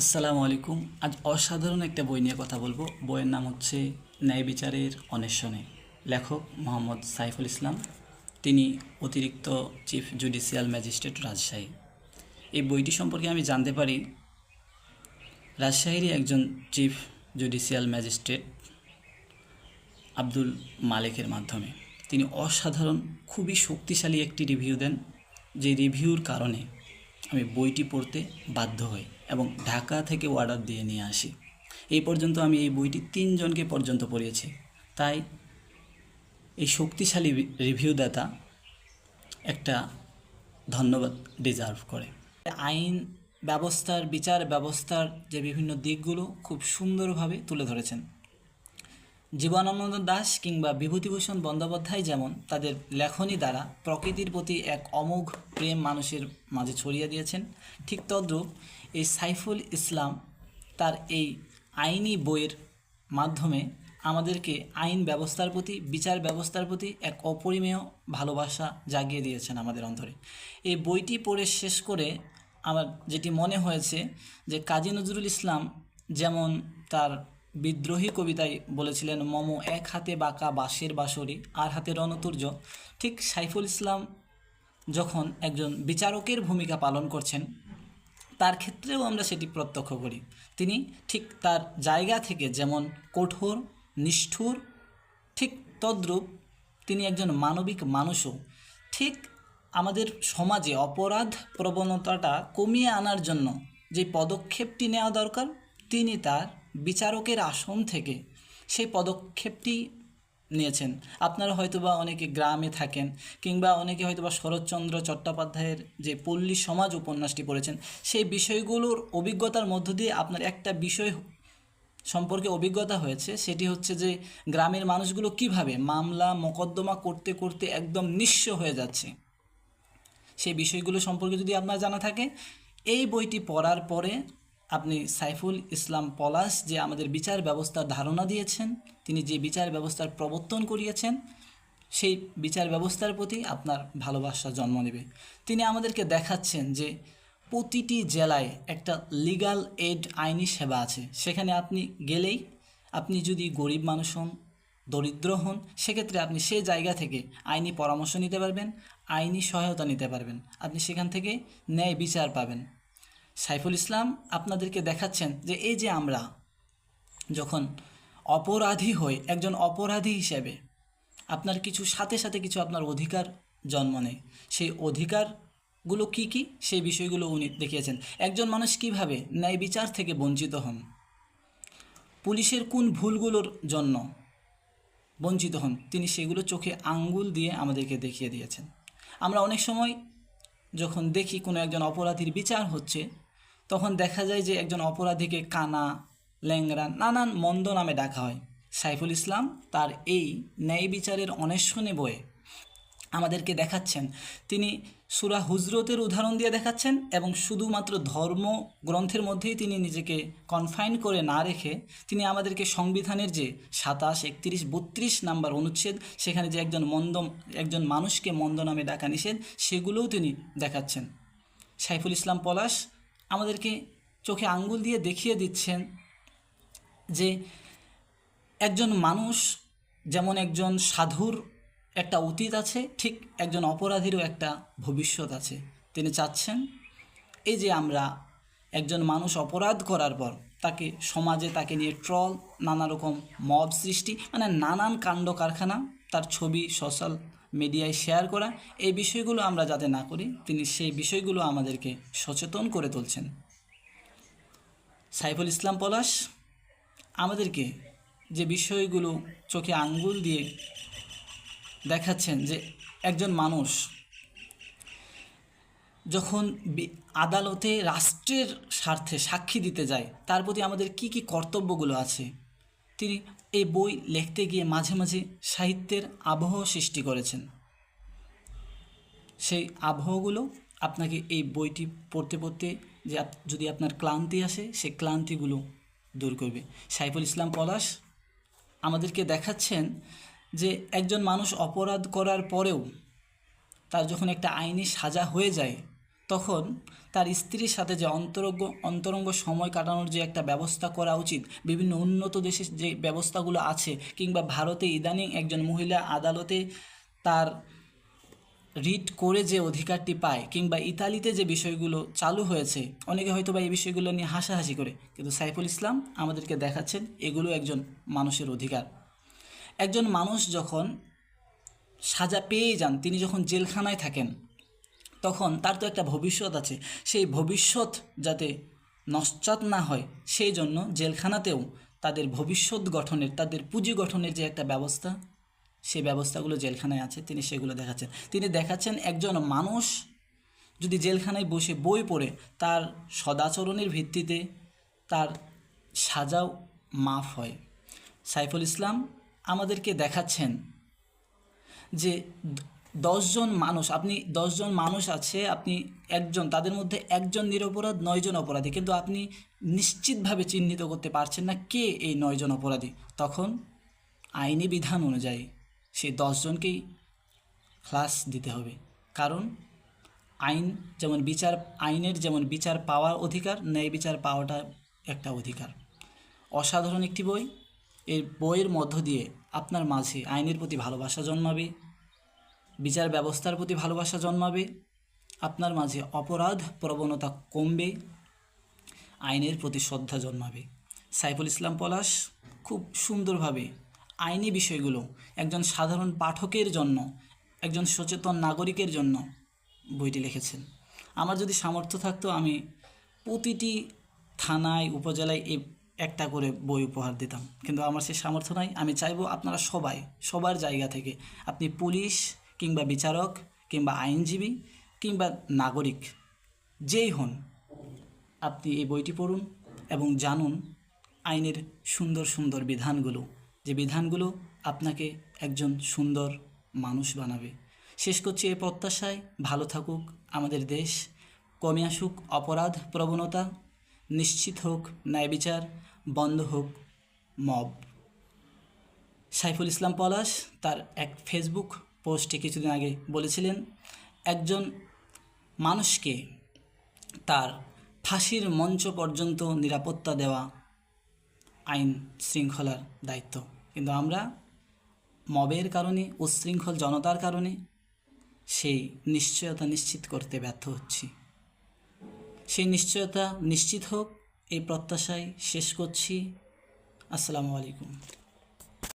আসসালামু আলাইকুম। আজ অসাধারণ একটা বই নিয়ে কথা বলব। বইয়ের নাম হচ্ছে ন্যায় বিচারের অন্বেষণে লেখক মোহাম্মদ সাইফুল ইসলাম। তিনি অতিরিক্ত চিফ জুডিশিয়াল ম্যাজিস্ট্রেট রাজশাহী। এই বইটি সম্পর্কে আমি জানতে পারি, রাজশাহীরই একজন চিফ জুডিশিয়াল ম্যাজিস্ট্রেট আব্দুল মালেকের মাধ্যমে। তিনি অসাধারণ, খুবই শক্তিশালী একটি রিভিউ দেন, যে রিভিউর কারণে আমি বইটি পড়তে বাধ্য হই এবং ঢাকা থেকে অর্ডার দিয়ে নিয়ে আসি। এই পর্যন্ত আমি এই বইটি তিনজনকে পর্যন্ত পড়িয়েছি। তাই এই শক্তিশালী রিভিউ দাতা একটা ধন্যবাদ ডিজার্ভ করে। আইন ব্যবস্থার, বিচার ব্যবস্থার যে বিভিন্ন দিকগুলো খুব সুন্দরভাবে তুলে ধরেছেন। জীবনানন্দ দাস কিংবা বিভূতিভূষণ বন্দ্যোপাধ্যায় যেমন তাদের লেখনী দ্বারা প্রকৃতির প্রতি এক অমোঘ প্রেম মানুষের মাঝে ছড়িয়ে দিয়েছেন, ঠিক তদ্রূপ এই সাইফুল ইসলাম তার এই আইনি বইয়ের মাধ্যমে আমাদেরকে আইন ব্যবস্থার প্রতি, বিচার ব্যবস্থার প্রতি এক অপরিমেয় ভালোবাসা জাগিয়ে দিয়েছেন আমাদের অন্তরে। এই বইটি পড়ে শেষ করে আমার যেটি মনে হয়েছে যে কাজী নজরুল ইসলাম যেমন তার বিদ্রোহী কবিতায় বলেছিলেন, মম এক হাতে বাঁকা বাঁশের বাঁশরি, আর হাতে রণতুর্য। ঠিক সাইফুল ইসলাম যখন একজন বিচারকের ভূমিকা পালন করছেন, তার ক্ষেত্রেও আমরা সেটি প্রত্যক্ষ করি। তিনি ঠিক তার জায়গা থেকে যেমন কঠোর, নিষ্ঠুর, ঠিক তদ্রূপ তিনি একজন মানবিক মানুষও। ঠিক আমাদের সমাজে অপরাধ প্রবণতাটা কমিয়ে আনার জন্য যে পদক্ষেপটি নেওয়া দরকার, তিনি তার বিচারকের আসন থেকে সেই পদক্ষেপটি নিয়েছেন। আপনারা হয়তোবা অনেকে গ্রামে থাকেন কিংবা অনেকে হয়তোবা শরৎচন্দ্র চট্টোপাধ্যায়ের যে পল্লী সমাজ উপন্যাসটি পড়েছেন, সেই বিষয়গুলোর অভিজ্ঞতার মধ্য দিয়ে আপনার একটা বিষয় সম্পর্কে অভিজ্ঞতা হয়েছে, সেটি হচ্ছে যে গ্রামের মানুষগুলো কীভাবে মামলা, মোকদ্দমা করতে করতে একদম নিঃস্ব হয়ে যাচ্ছে। সেই বিষয়গুলো সম্পর্কে যদি আপনার জানা থাকে, এই বইটি পড়ার পরে আপনি সাইফুল ইসলাম পলাশ যে আমাদের বিচার ব্যবস্থার ধারণা দিয়েছেন, তিনি যে বিচার ব্যবস্থার প্রবর্তন করিয়েছেন, সেই বিচার ব্যবস্থার প্রতি আপনার ভালোবাসা জন্ম নেবে। তিনি আমাদেরকে দেখাচ্ছেন যে প্রতিটি জেলায় একটা লিগাল এড আইনি সেবা আছে। সেখানে আপনি গেলেই আপনি যদি গরিব মানুষ হন, দরিদ্র হন, সেক্ষেত্রে আপনি সে জায়গা থেকে আইনি পরামর্শ নিতে পারবেন, আইনি সহায়তা নিতে পারবেন। আপনি সেখান থেকে ন্যায় বিচার পাবেন। সাইফুল ইসলাম আপনাদেরকে দেখাচ্ছেন যে এই যে আমরা যখন অপরাধী হই, একজন অপরাধী হিসেবে, আপনার কিছু সাথে সাথে কিছু আপনার অধিকার জন্ম নেয়। সেই অধিকারগুলো কি কি? সেই বিষয়গুলো উনি দেখিয়েছেন। একজন মানুষ কীভাবে ন্যায় বিচার থেকে বঞ্চিত হন? পুলিশের কোন ভুলগুলোর জন্য বঞ্চিত হন? তিনি সেগুলো চোখে আঙ্গুল দিয়ে আমাদেরকে দেখিয়ে দিয়েছেন। আমরা অনেক সময় যখন দেখি কোনো একজন অপরাধীর বিচার হচ্ছে তখন দেখা যায় যে একজন অপরাধীকে কানা ল্যাংরা নানান মন্দ নামে ডাকা হয়। সাইফুল ইসলাম তার এই ন্যায় বিচারের অন্বেষণে বয়ে আমাদেরকে দেখাচ্ছেন। তিনি সুরা হুজরতের উদাহরণ দিয়ে দেখাচ্ছেন এবং শুধুমাত্র ধর্ম গ্রন্থের মধ্যেই তিনি নিজেকে কনফাইন করে না রেখে তিনি আমাদেরকে সংবিধানের যে সাতাশ, একত্রিশ, বত্রিশ নাম্বার অনুচ্ছেদ, সেখানে যে একজন মন্দ, একজন মানুষকে মন্দ নামে ডাকা নিষেধ, সেগুলোও তিনি দেখাচ্ছেন। সাইফুল ইসলাম পলাশ আমাদেরকে চোখে আঙ্গুল দিয়ে দেখিয়ে দিচ্ছেন যে একজন মানুষ যেমন একজন সাধুর একটা অতীত আছে, ঠিক একজন অপরাধীরও একটা ভবিষ্যৎ আছে। তিনি চাচ্ছেন এই যে আমরা একজন মানুষ অপরাধ করার পর তাকে সমাজে তাকে নিয়ে ট্রল নানা রকম মব সৃষ্টি মানে নানান কাণ্ড কারখানা, তার ছবি, সোশ্যাল মিডিয়ায় শেয়ার করা, এই বিষয়গুলো আমরা যাতে না করি, তিনি সেই বিষয়গুলো আমাদেরকে সচেতন করে তুলছেন। সাইফুল ইসলাম পলাশ, আমাদেরকে যে বিষয়গুলো চোখে আঙ্গুল দিয়ে দেখাচ্ছেন যে একজন মানুষ যখন আদালতে রাষ্ট্রের স্বার্থে সাক্ষী দিতে যায়, তার প্রতি আমাদের কি কি কর্তব্যগুলো আছে, তিনি এই বই লিখতে গিয়ে মাঝে মাঝে সাহিত্যের আবহ সৃষ্টি করেছেন। সেই আবহগুলো আপনাকে এই বইটি পড়তে পড়তে যে যদি আপনার ক্লান্তি আসে, সেই ক্লান্তিগুলো দূর করবে। সাইফুল ইসলাম পলাশ আমাদেরকে দেখাচ্ছেন যে একজন মানুষ অপরাধ করার পরেও তার যখন একটা আইনি সাজা হয়ে যায় তখন তার স্ত্রীর সাথে যে অন্তরঙ্গ অন্তরঙ্গ সময় কাটানোর যে একটা ব্যবস্থা করা উচিত, বিভিন্ন উন্নত দেশের যে ব্যবস্থাগুলো আছে, কিংবা ভারতে ইদানিং একজন মহিলা আদালতে তার রিট করে যে অধিকারটি পায়, কিংবা ইতালিতে যে বিষয়গুলো চালু হয়েছে, অনেকে হয়তো বা এই বিষয়গুলো নিয়ে হাসাহাসি করে, কিন্তু সাইফুল ইসলাম আমাদেরকে দেখাচ্ছেন এগুলো একজন মানুষের অধিকার। একজন মানুষ যখন সাজা পেয়ে যান, তিনি যখন জেলখানায় থাকেন তখন তার তো একটা ভবিষ্যৎ আছে। সেই ভবিষ্যৎ যাতে নস্যাৎ না হয়, সেই জন্য জেলখানাতেও তাদের ভবিষ্যৎ গঠনের, তাদের পুঁজি গঠনের যে একটা ব্যবস্থা সেই ব্যবস্থাগুলো জেলখানায় আছে, তিনি সেগুলো দেখাচ্ছেন। তিনি দেখাচ্ছেন একজন মানুষ যদি জেলখানায় বসে বই পড়ে, তার সদাচরণের ভিত্তিতে তার সাজাও মাফ হয়। সাইফুল ইসলাম আমাদেরকে দেখাচ্ছেন যে দশজন মানুষ, আপনি দশজন মানুষ আছে, আপনি একজন, তাদের মধ্যে একজন নিরপরাধ, নয়জন অপরাধী। কিন্তু আপনি নিশ্চিতভাবে চিহ্নিত করতে পারছেন না কে এই নয়জন অপরাধী। তখন আইনি বিধান অনুযায়ী সেই দশজনকেই ক্লাস দিতে হবে। কারণ আইন যেমন বিচার, আইনের যেমন বিচার পাওয়ার অধিকার, ন্যায় বিচার পাওয়াটা একটা অধিকার। অসাধারণ একটি বই। এর বইয়ের মধ্য দিয়ে আপনার মাঝে আইনের প্রতি ভালোবাসা জন্মাবে। বিচার ব্যবস্থার প্রতি ভালোবাসা জন্মাবে, আপনার মাঝে অপরাধ প্রবণতা কমবে, আইনের প্রতি শ্রদ্ধা জন্মাবে। সাইফুল ইসলাম পলাশ, খুব সুন্দরভাবে আইনি বিষয়গুলো, একজন সাধারণ পাঠকের জন্য, একজন সচেতন নাগরিকের জন্য বইটি লিখেছেন। আমার যদি সামর্থ্য থাকতো, আমি প্রতিটি থানায়, উপজেলায় এই একটা করে বই উপহার দিতাম। কিন্তু আমার সে সামর্থ্য নাই। আমি চাইব আপনারা সবাই, সবার জায়গা থেকে, আপনি পুলিশ কিংবা বিচারক, কিংবা আইনজীবী, কিংবা নাগরিক, যেই হন, আপনি এই বইটি পড়ুন এবং জানুন আইনের সুন্দর সুন্দর বিধানগুলো। যে বিধানগুলো আপনাকে একজন সুন্দর মানুষ বানাবে। শেষ করছি এই প্রত্যাশায়। ভালো থাকুক আমাদের দেশ। কমে আসুক অপরাধ, প্রবণতা। নিশ্চিত হোক ন্যায় বিচার। বন্ধ হোক মব। সাইফুল ইসলাম পলাশ, তার এক ফেসবুক পোস্টে কিছুদিন আগে বলেছিলেন, একজন মানুষকে তার ফাঁসির মঞ্চ পর্যন্ত নিরাপত্তা দেওয়া আইন শৃঙ্খলার দায়িত্ব। কিন্তু আমরা মবের কারণে উচ্ছৃঙ্খল জনতার কারণে সেই নিশ্চয়তা নিশ্চিত করতে ব্যর্থ হচ্ছি। সেই নিশ্চয়তা নিশ্চিত হোক, এই প্রত্যাশায় শেষ করছি। আসসালামু আলাইকুম।